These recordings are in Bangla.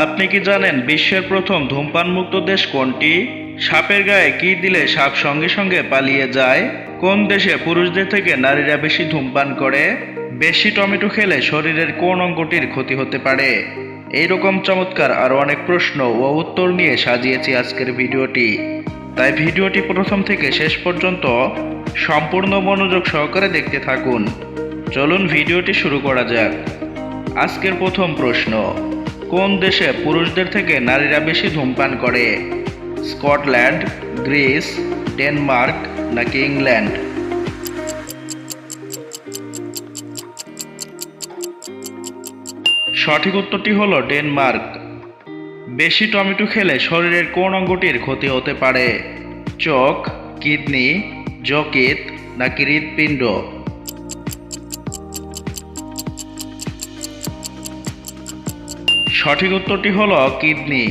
আপনি কি জানেন বিশ্বের প্রথম ধূমপান মুক্ত দেশ কোনটি? সাপের গায়ে কি দিলে সাপ সঙ্গে সঙ্গে পালিয়ে যায়? কোন দেশে পুরুষদের থেকে নারীরা বেশি ধূমপান করে? বেশি টমেটো খেলে শরীরের কোন অঙ্গটির ক্ষতি হতে পারে? এইরকম চমৎকার আরও অনেক প্রশ্ন ও উত্তর নিয়ে সাজিয়েছি আজকের ভিডিওটি। তাই ভিডিওটি প্রথম থেকে শেষ পর্যন্ত সম্পূর্ণ মনোযোগ সহকারে দেখতে থাকুন। চলুন ভিডিওটি শুরু করা যাক। আজকের প্রথম প্রশ্ন কোন দেশে পুরুষদের থেকে নারীরা বেশি ধূমপান করে? স্কটল্যান্ড, গ্রিস, ডেনমার্ক নাকি ইংল্যান্ড? সঠিক উত্তরটি হলো ডেনমার্ক। বেশি টমেটো খেলে শরীরের কোন অঙ্গটির ক্ষতি হতে পারে? চোখ, কিডনি যকৃত নাকি হৃৎপিণ্ড? সঠিক উত্তরটি হলো কিডনি।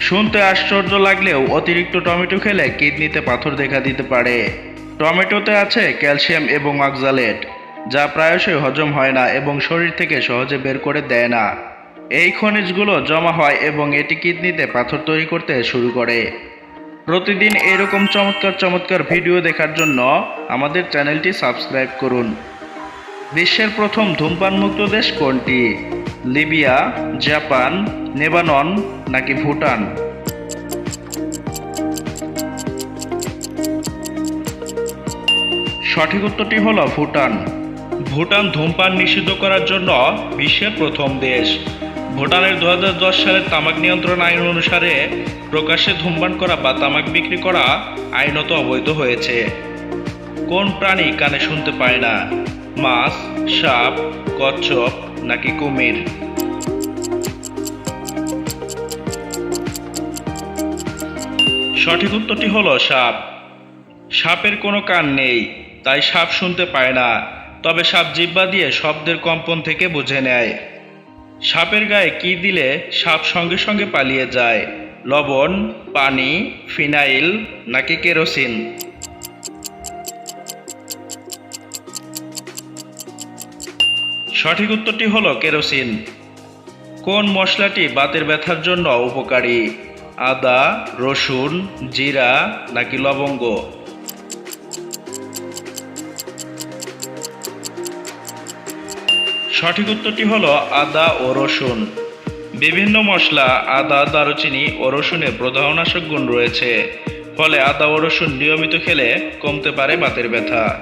শুনতে আশ্চর্য লাগলেও অতিরিক্ত টমেটো খেলে কিডনিতে পাথর দেখা দিতে পারে। টমেটোতে আছে ক্যালসিয়াম এবং অক্সালেট, যা প্রায়শই হজম হয় না এবং শরীর থেকে সহজে বের করে দেয় না। এই খনিজগুলো জমা হয় এবং এটি কিডনিতে পাথর তৈরি করতে শুরু করে। প্রতিদিন এরকম চমৎকার চমৎকার ভিডিও দেখার জন্য আমাদের চ্যানেলটি সাবস্ক্রাইব করুন। বিশ্বের প্রথম ধূমপানমুক্ত দেশ কোনটি? লিবিয়া, জাপান নেবানন নাকি ভুটান? সঠিক উত্তরটি হল ভুটান। ভুটান ধূমপান নিষিদ্ধ করার জন্য বিশ্বের প্রথম দেশ। ভুটানের দু হাজার দশ সালের তামাক নিয়ন্ত্রণ আইন অনুসারে প্রকাশ্যে ধূমপান করা বা তামাক বিক্রি করা আইনত অবৈধ হয়েছে। কোন প্রাণী কানে শুনতে পায় না? মাছ, সাপ, কচ্ছপ নাকি কুমির? সঠিক উত্তরটি হলো সাপ। সাপের কোনো কান নেই, তাই সাপ শুনতে পায় না। তবে সাপ জিব্বা দিয়ে শব্দের কম্পন থেকে বুঝে নেয়। সাপের গায়ে কি দিলে সাপ সঙ্গে সঙ্গে পালিয়ে যায়? লবণ, পানি, ফিনাইল নাকি কেরোসিন? সঠিক উত্তরটি হলো কেরোসিন। কোন মশলাটি বাতের ব্যথার জন্য উপকারী? আদা, রসুন, জিরা নাকি লবঙ্গ? সঠিক উত্তরটি হলো আদা ও রসুন। বিভিন্ন মশলা, আদা, দারুচিনি ও রসুনে প্রদাহনাশক গুণ রয়েছে। ফলে আদা ও রসুন নিয়মিত খেলে কমতে পারে বাতের ব্যথা।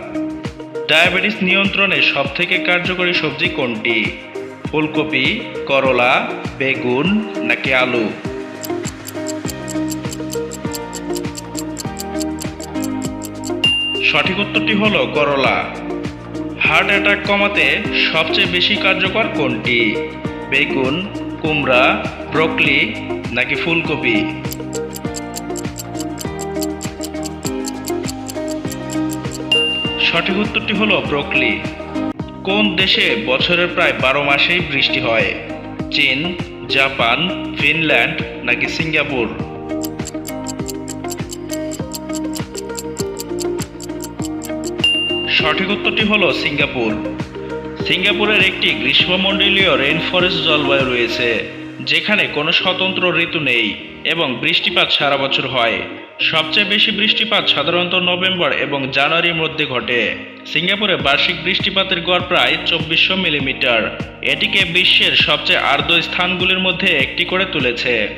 ডায়াবেটিস নিয়ন্ত্রণে সবথেকে কার্যকরী সবজি কোনটি? ফুলকপি, করলা, বেগুন নাকি আলু? সঠিক উত্তরটি হলো করলা। হার্ট অ্যাটাক কমাতে সবচেয়ে বেশি কার্যকর কোনটি? বেগুন, কুমড়া, ব্রোকলি নাকি ফুলকপি? সঠিক উত্তরটি হলো ব্রোকলি। কোন দেশে বছরের প্রায় বারো মাসেই বৃষ্টি হয়? চীন, জাপান, ফিনল্যান্ড নাকি সিঙ্গাপুর? সঠিক উত্তরটি হলো সিঙ্গাপুর। সিঙ্গাপুরের একটি গ্রীষ্মমণ্ডলীয় রেইন ফরেস্ট জলবায়ু রয়েছে। যেখানে কোনো স্বতন্ত্র ঋতু নেই এবং বৃষ্টিপাত সারা বছর হয়। সবচেয়ে বেশি বৃষ্টিপাত সাধারণত নভেম্বর এবং জানুয়ারির মধ্যে ঘটে। সিঙ্গাপুরে বার্ষিক বৃষ্টিপাতের গড় প্রায় চব্বিশশো মিলিমিটার। এটিকে বিশ্বের সবচেয়ে আর্দ্র স্থানগুলির মধ্যে একটি করে তুলেছে।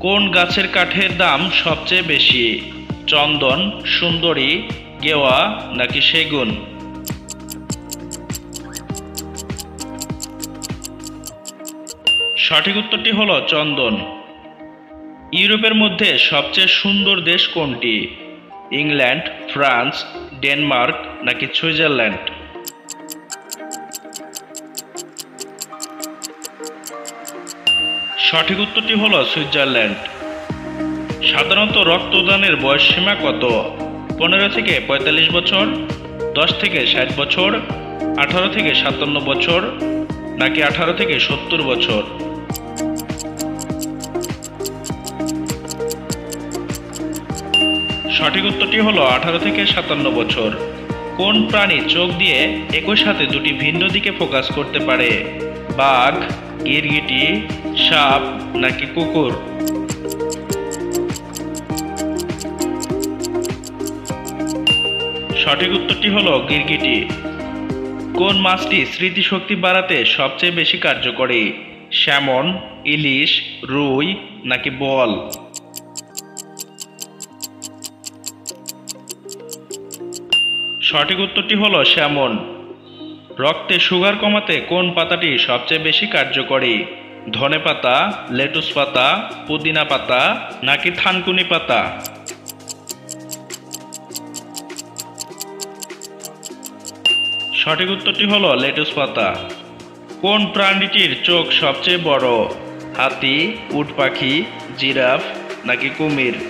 কোন গাছের কাঠের দাম সবচেয়ে বেশি? চন্দন, সুন্দরী, গেওয়া নাকি সেগুন? সঠিক উত্তরটি হলো চন্দন। ইউরোপের মধ্যে সবচেয়ে সুন্দর দেশ কোনটি? ইংল্যান্ড, ফ্রান্স, ডেনমার্ক নাকি সুইজারল্যান্ড? সঠিক উত্তরটি হলো সুইজারল্যান্ড। সাধারণত রক্তদানের বয়সসীমা কত? পনেরো থেকে পঁয়তাল্লিশ বছর, দশ থেকে ষাট বছর, আঠারো থেকে সাতান্ন বছর, নাকি আঠারো থেকে সত্তর বছর? সঠিক উত্তরটি হলো আঠারো থেকে সাতান্ন বছর। কোন প্রাণী চোখ দিয়ে একই সাথে দুটি ভিন্ন দিকে ফোকাস করতে পারে? বাঘ, গিরগিটি, সাপ নাকি কুকুর? সঠিক উত্তরটি হলো গিরগিটি। কোন মাছটি স্মৃতিশক্তি বাড়াতে সবচেয়ে বেশি কার্যকরী? স্যামন, ইলিশ, রুই নাকি বল? সঠিক উত্তরটি হলো স্যামন রক্তে সুগার কমাতে কোন পাতাটি সবচেয়ে বেশি কার্যকরী? ধনে পাতা, লেটুস পাতা, পুদিনা পাতা নাকি থানকুনি পাতা? সঠিক উত্তরটি হল লেটুস পাতা। কোন প্রাণীটির চোখ সবচেয়ে বড়? হাতি, উট পাখি, জিরাফ নাকি কুমির?